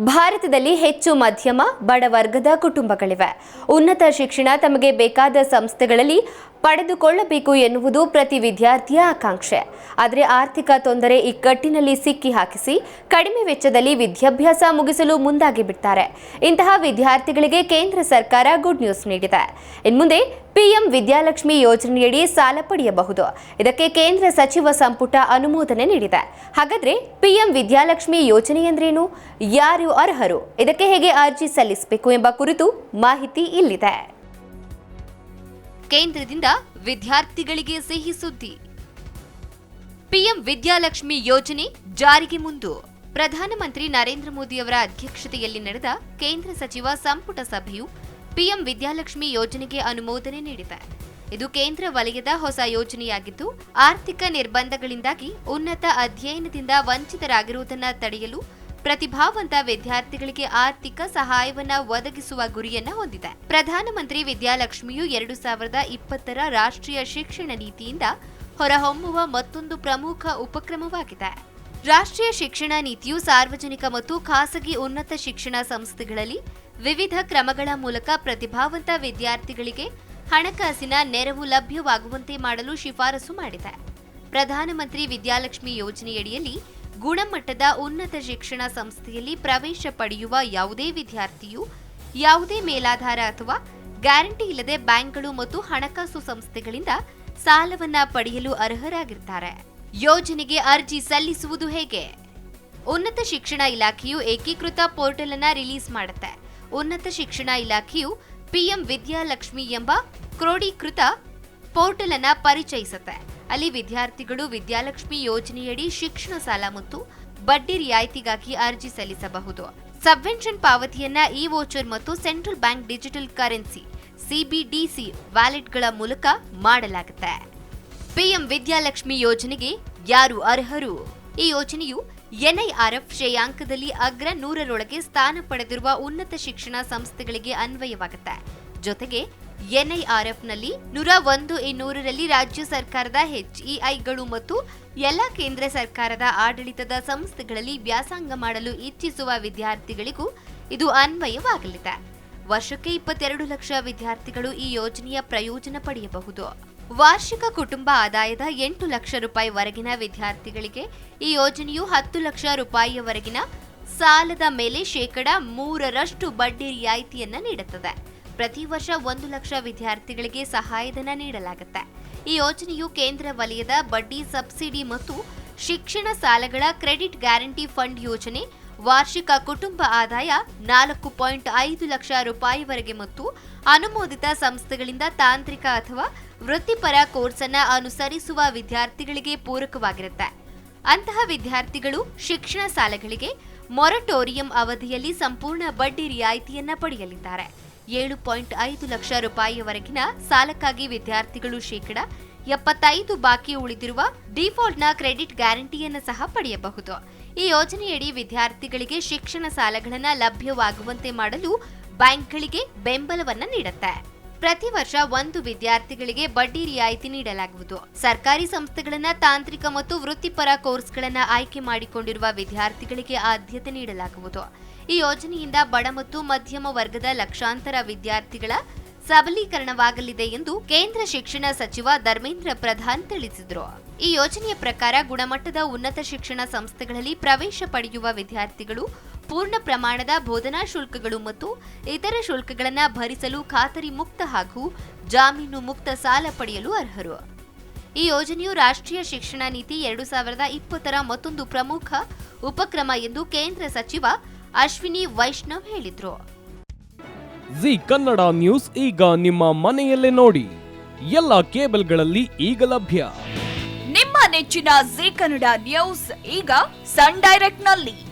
ಭಾರತದಲ್ಲಿ ಹೆಚ್ಚು ಮಧ್ಯಮ ಬಡವರ್ಗದ ಕುಟುಂಬಗಳಿವೆ. ಉನ್ನತ ಶಿಕ್ಷಣ ತಮಗೆ ಬೇಕಾದ ಸಂಸ್ಥೆಗಳಲ್ಲಿ ಪಡೆದುಕೊಳ್ಳಬೇಕು ಎನ್ನುವುದು ಪ್ರತಿ ವಿದ್ಯಾರ್ಥಿಯ ಆಕಾಂಕ್ಷೆ. ಆದರೆ ಆರ್ಥಿಕ ತೊಂದರೆ ಇಕ್ಕಟ್ಟಿನಲ್ಲಿ ಸಿಕ್ಕಿ ಹಾಕಿಸಿ ಕಡಿಮೆ ವೆಚ್ಚದಲ್ಲಿ ವಿದ್ಯಾಭ್ಯಾಸ ಮುಗಿಸಲು ಮುಂದಾಗಿ ಬಿಡ್ತಾರೆ. ಇಂತಹ ವಿದ್ಯಾರ್ಥಿಗಳಿಗೆ ಕೇಂದ್ರ ಸರ್ಕಾರ ಗುಡ್ ನ್ಯೂಸ್ ನೀಡಿದೆ. ಇನ್ಮುಂದೆ ಪಿಎಂ ವಿದ್ಯಾಲಕ್ಷ್ಮಿ ಯೋಜನೆಯಡಿ ಸಾಲ ಪಡೆಯಬಹುದು. ಇದಕ್ಕೆ ಕೇಂದ್ರ ಸಚಿವ ಸಂಪುಟ ಅನುಮೋದನೆ ನೀಡಿದೆ. ಹಾಗಾದ್ರೆ ಪಿಎಂ ವಿದ್ಯಾಲಕ್ಷ್ಮಿ ಯೋಜನೆ ಎಂದ್ರೇನು ಯಾರು ಅರ್ಹರು? ಇದಕ್ಕೆ ಹೇಗೆ ಅರ್ಜಿ ಸಲ್ಲಿಸಬೇಕು ಎಂಬ ಕುರಿತು ಮಾಹಿತಿ ಇಲ್ಲಿದೆ. ಕೇಂದ್ರದಿಂದ ವಿದ್ಯಾರ್ಥಿಗಳಿಗೆ ಸಿಹಿ ಸುದ್ದಿ. ಪಿಎಂ ವಿದ್ಯಾಲಕ್ಷ್ಮಿ ಯೋಜನೆ ಜಾರಿಗೆ ಮುಂದು. ಪ್ರಧಾನಮಂತ್ರಿ ನರೇಂದ್ರ ಮೋದಿಯವರ ಅಧ್ಯಕ್ಷತೆಯಲ್ಲಿ ನಡೆದ ಕೇಂದ್ರ ಸಚಿವ ಸಂಪುಟ ಸಭೆಯು ಪಿಎಂ ವಿದ್ಯಾಲಕ್ಷ್ಮಿ ಯೋಜನೆಗೆ ಅನುಮೋದನೆ ನೀಡಿದೆ. ಇದು ಕೇಂದ್ರ ವಲಯದ ಹೊಸ ಯೋಜನೆಯಾಗಿದ್ದು, ಆರ್ಥಿಕ ನಿರ್ಬಂಧಗಳಿಂದಾಗಿ ಉನ್ನತ ಅಧ್ಯಯನದಿಂದ ವಂಚಿತರಾಗಿರುವುದನ್ನು ತಡೆಯಲು ಪ್ರತಿಭಾವಂತ ವಿದ್ಯಾರ್ಥಿಗಳಿಗೆ ಆರ್ಥಿಕ ಸಹಾಯವನ್ನ ಒದಗಿಸುವ ಗುರಿಯನ್ನ ಹೊಂದಿದೆ. ಪ್ರಧಾನಮಂತ್ರಿ ವಿದ್ಯಾಲಕ್ಷ್ಮಿಯು ಎರಡು ಸಾವಿರದ ಇಪ್ಪತ್ತರ ರಾಷ್ಟ್ರೀಯ ಶಿಕ್ಷಣ ನೀತಿಯಿಂದ ಹೊರಹೊಮ್ಮುವ ಮತ್ತೊಂದು ಪ್ರಮುಖ ಉಪಕ್ರಮವಾಗಿದೆ. ರಾಷ್ಟ್ರೀಯ ಶಿಕ್ಷಣ ನೀತಿಯು ಸಾರ್ವಜನಿಕ ಮತ್ತು ಖಾಸಗಿ ಉನ್ನತ ಶಿಕ್ಷಣ ಸಂಸ್ಥೆಗಳಲ್ಲಿ ವಿವಿಧ ಕ್ರಮಗಳ ಮೂಲಕ ಪ್ರತಿಭಾವಂತ ವಿದ್ಯಾರ್ಥಿಗಳಿಗೆ ಹಣಕಾಸಿನ ನೆರವು ಲಭ್ಯವಾಗುವಂತೆ ಮಾಡಲು ಶಿಫಾರಸು ಮಾಡಿದೆ. ಪ್ರಧಾನಮಂತ್ರಿ ವಿದ್ಯಾಲಕ್ಷ್ಮಿ ಯೋಜನೆಯಡಿಯಲ್ಲಿ ಗುಣಮಟ್ಟದ ಉನ್ನತ ಶಿಕ್ಷಣ ಸಂಸ್ಥೆಯಲ್ಲಿ ಪ್ರವೇಶ ಪಡೆಯುವ ಯಾವುದೇ ವಿದ್ಯಾರ್ಥಿಯು ಯಾವುದೇ ಮೇಲಾಧಾರ ಅಥವಾ ಗ್ಯಾರಂಟಿ ಇಲ್ಲದೆ ಬ್ಯಾಂಕ್ಗಳು ಮತ್ತು ಹಣಕಾಸು ಸಂಸ್ಥೆಗಳಿಂದ ಸಾಲವನ್ನ ಪಡೆಯಲು ಅರ್ಹರಾಗಿರ್ತಾರೆ. ಯೋಜನೆಗೆ ಅರ್ಜಿ ಸಲ್ಲಿಸುವುದು ಹೇಗೆ? ಉನ್ನತ ಶಿಕ್ಷಣ ಇಲಾಖೆಯು ಏಕೀಕೃತ ಪೋರ್ಟಲ್ ಅನ್ನ ರಿಲೀಸ್ ಮಾಡುತ್ತೆ. ಉನ್ನತ ಶಿಕ್ಷಣ ಇಲಾಖೆಯು ಪಿಎಂ ವಿದ್ಯಾಲಕ್ಷ್ಮಿ ಎಂಬ ಕ್ರೋಢೀಕೃತ ಪೋರ್ಟಲ್ ಅನ್ನ ಪರಿಚಯಿಸುತ್ತೆ. ಅಲ್ಲಿ ವಿದ್ಯಾರ್ಥಿಗಳು ವಿದ್ಯಾಲಕ್ಷ್ಮಿ ಯೋಜನೆಯಡಿ ಶಿಕ್ಷಣ ಸಾಲ ಮತ್ತು ಬಡ್ಡಿ ರಿಯಾಯಿತಿಗಾಗಿ ಅರ್ಜಿ ಸಲ್ಲಿಸಬಹುದು. ಸಬ್ವೆನ್ಷನ್ ಪಾವತಿಯನ್ನ ಇ ವೋಚರ್ ಮತ್ತು central bank digital currency CBDC ವ್ಯಾಲೆಟ್ಗಳ ಮೂಲಕ ಮಾಡಲಾಗುತ್ತೆ. ಪಿಎಂ ವಿದ್ಯಾಲಕ್ಷ್ಮಿ ಯೋಜನೆಗೆ ಯಾರು ಅರ್ಹರು? ಈ ಯೋಜನೆಯು ಎನ್ಐಆರ್ಎಫ್ ಶ್ರೇಯಾಂಕದಲ್ಲಿ ಅಗ್ರ ನೂರರೊಳಗೆ ಸ್ಥಾನ ಪಡೆದಿರುವ ಉನ್ನತ ಶಿಕ್ಷಣ ಸಂಸ್ಥೆಗಳಿಗೆ ಅನ್ವಯವಾಗುತ್ತೆ. ಜೊತೆಗೆ ಎನ್ಐಆರ್ಎಫ್ನಲ್ಲಿ ನೂರ ಒಂದು ಇನ್ನೂರರಲ್ಲಿ ರಾಜ್ಯ ಸರ್ಕಾರದ ಎಚ್ಇಐಗಳು ಮತ್ತು ಎಲ್ಲ ಕೇಂದ್ರ ಸರ್ಕಾರದ ಆಡಳಿತದ ಸಂಸ್ಥೆಗಳಲ್ಲಿ ವ್ಯಾಸಂಗ ಮಾಡಲು ಇಚ್ಛಿಸುವ ವಿದ್ಯಾರ್ಥಿಗಳಿಗೂ ಇದು ಅನ್ವಯವಾಗಲಿದೆ. ವರ್ಷಕ್ಕೆ ಇಪ್ಪತ್ತೆರಡು ಲಕ್ಷ ವಿದ್ಯಾರ್ಥಿಗಳು ಈ ಯೋಜನೆಯ ಪ್ರಯೋಜನ ಪಡೆಯಬಹುದು. ವಾರ್ಷಿಕ ಕುಟುಂಬ ಆದಾಯದ ಎಂಟು ಲಕ್ಷ ರೂಪಾಯಿ ವರೆಗಿನ ವಿದ್ಯಾರ್ಥಿಗಳಿಗೆ ಈ ಯೋಜನೆಯು ಹತ್ತು ಲಕ್ಷ ರೂಪಾಯಿಯವರೆಗಿನ ಸಾಲದ ಮೇಲೆ ಶೇಕಡ ಮೂರರಷ್ಟು ಬಡ್ಡಿ ರಿಯಾಯಿತಿಯನ್ನು ನೀಡುತ್ತದೆ. ಪ್ರತಿ ವರ್ಷ ಒಂದು ಲಕ್ಷ ವಿದ್ಯಾರ್ಥಿಗಳಿಗೆ ಸಹಾಯಧನ ನೀಡಲಾಗುತ್ತೆ. ಈ ಯೋಜನೆಯು ಕೇಂದ್ರ ವಲಯದ ಬಡ್ಡಿ ಸಬ್ಸಿಡಿ ಮತ್ತು ಶಿಕ್ಷಣ ಸಾಲಗಳ ಕ್ರೆಡಿಟ್ ಗ್ಯಾರಂಟಿ ಫಂಡ್ ಯೋಜನೆ, ವಾರ್ಷಿಕ ಕುಟುಂಬ ಆದಾಯ ನಾಲ್ಕು ಪಾಯಿಂಟ್ ಐದು ಲಕ್ಷ ರೂಪಾಯಿವರೆಗೆ ಮತ್ತು ಅನುಮೋದಿತ ಸಂಸ್ಥೆಗಳಿಂದ ತಾಂತ್ರಿಕ ಅಥವಾ ವೃತ್ತಿಪರ ಕೋರ್ಸ್ ಅನ್ನ ಅನುಸರಿಸುವ ವಿದ್ಯಾರ್ಥಿಗಳಿಗೆ ಪೂರಕವಾಗಿರುತ್ತೆ. ಅಂತಹ ವಿದ್ಯಾರ್ಥಿಗಳು ಶಿಕ್ಷಣ ಸಾಲಗಳಿಗೆ ಮೊರಟೋರಿಯಂ ಅವಧಿಯಲ್ಲಿ ಸಂಪೂರ್ಣ ಬಡ್ಡಿ ರಿಯಾಯಿತಿಯನ್ನ ಪಡೆಯಲಿದ್ದಾರೆ. ಏಳು ಪಾಯಿಂಟ್ ಐದು ಲಕ್ಷ ರೂಪಾಯಿವರೆಗಿನ ಸಾಲಕ್ಕಾಗಿ ವಿದ್ಯಾರ್ಥಿಗಳು ಶೇಕಡ ಎಪ್ಪತ್ತೈದು ಬಾಕಿ ಉಳಿದಿರುವ ಡಿಫಾಲ್ಟ್ನ ಕ್ರೆಡಿಟ್ ಗ್ಯಾರಂಟಿಯನ್ನು ಸಹ ಪಡೆಯಬಹುದು. ಈ ಯೋಜನೆಯಡಿ ವಿದ್ಯಾರ್ಥಿಗಳಿಗೆ ಶಿಕ್ಷಣ ಸಾಲಗಳನ್ನು ಲಭ್ಯವಾಗುವಂತೆ ಮಾಡಲು ಬ್ಯಾಂಕ್ಗಳಿಗೆ ಬೆಂಬಲವನ್ನು ನೀಡುತ್ತೆ. ಪ್ರತಿ ವರ್ಷ ಒಂದು ವಿದ್ಯಾರ್ಥಿಗಳಿಗೆ ಬಡ್ಡಿ ರಿಯಾಯಿತಿ ನೀಡಲಾಗುವುದು. ಸರ್ಕಾರಿ ಸಂಸ್ಥೆಗಳನ್ನ ತಾಂತ್ರಿಕ ಮತ್ತು ವೃತ್ತಿಪರ ಕೋರ್ಸ್ಗಳನ್ನು ಆಯ್ಕೆ ಮಾಡಿಕೊಂಡಿರುವ ವಿದ್ಯಾರ್ಥಿಗಳಿಗೆ ಆದ್ಯತೆ ನೀಡಲಾಗುವುದು. ಈ ಯೋಜನೆಯಿಂದ ಬಡ ಮತ್ತು ಮಧ್ಯಮ ವರ್ಗದ ಲಕ್ಷಾಂತರ ವಿದ್ಯಾರ್ಥಿಗಳ ಸಬಲೀಕರಣವಾಗಲಿದೆ ಎಂದು ಕೇಂದ್ರ ಶಿಕ್ಷಣ ಸಚಿವ ಧರ್ಮೇಂದ್ರ ಪ್ರಧಾನ್ ತಿಳಿಸಿದರು. ಈ ಯೋಜನೆಯ ಪ್ರಕಾರ ಗುಣಮಟ್ಟದ ಉನ್ನತ ಶಿಕ್ಷಣ ಸಂಸ್ಥೆಗಳಲ್ಲಿ ಪ್ರವೇಶ ಪಡೆಯುವ ವಿದ್ಯಾರ್ಥಿಗಳು ಪೂರ್ಣ ಪ್ರಮಾಣದ ಬೋಧನಾ ಶುಲ್ಕಗಳು ಮತ್ತು ಇತರ ಶುಲ್ಕಗಳನ್ನು ಭರಿಸಲು ಖಾತರಿ ಮುಕ್ತ ಹಾಗೂ ಜಾಮೀನು ಮುಕ್ತ ಸಾಲ ಪಡೆಯಲು ಅರ್ಹರು. ಈ ಯೋಜನೆಯು ರಾಷ್ಟ್ರೀಯ ಶಿಕ್ಷಣ ನೀತಿ ಎರಡು ಸಾವಿರದ ಇಪ್ಪತ್ತರ ಮತ್ತೊಂದು ಪ್ರಮುಖ ಉಪಕ್ರಮ ಎಂದು ಕೇಂದ್ರ ಸಚಿವ ಅಶ್ವಿನಿ ವೈಷ್ಣವ್ ಹೇಳಿದರು. ಜಿ ಕನ್ನಡ ನ್ಯೂಸ್ ಈಗ ನಿಮ್ಮ ಮನೆಯಲ್ಲೇ ನೋಡಿ. ಎಲ್ಲ ಕೇಬಲ್ಗಳಲ್ಲಿ ಈಗ ಲಭ್ಯ. ನಿಮ್ಮ ನೆಚ್ಚಿನ ಜಿ ಕನ್ನಡ ನ್ಯೂಸ್ ಈಗ ಸನ್ ಡೈರೆಕ್ಟ್ನಲ್ಲಿ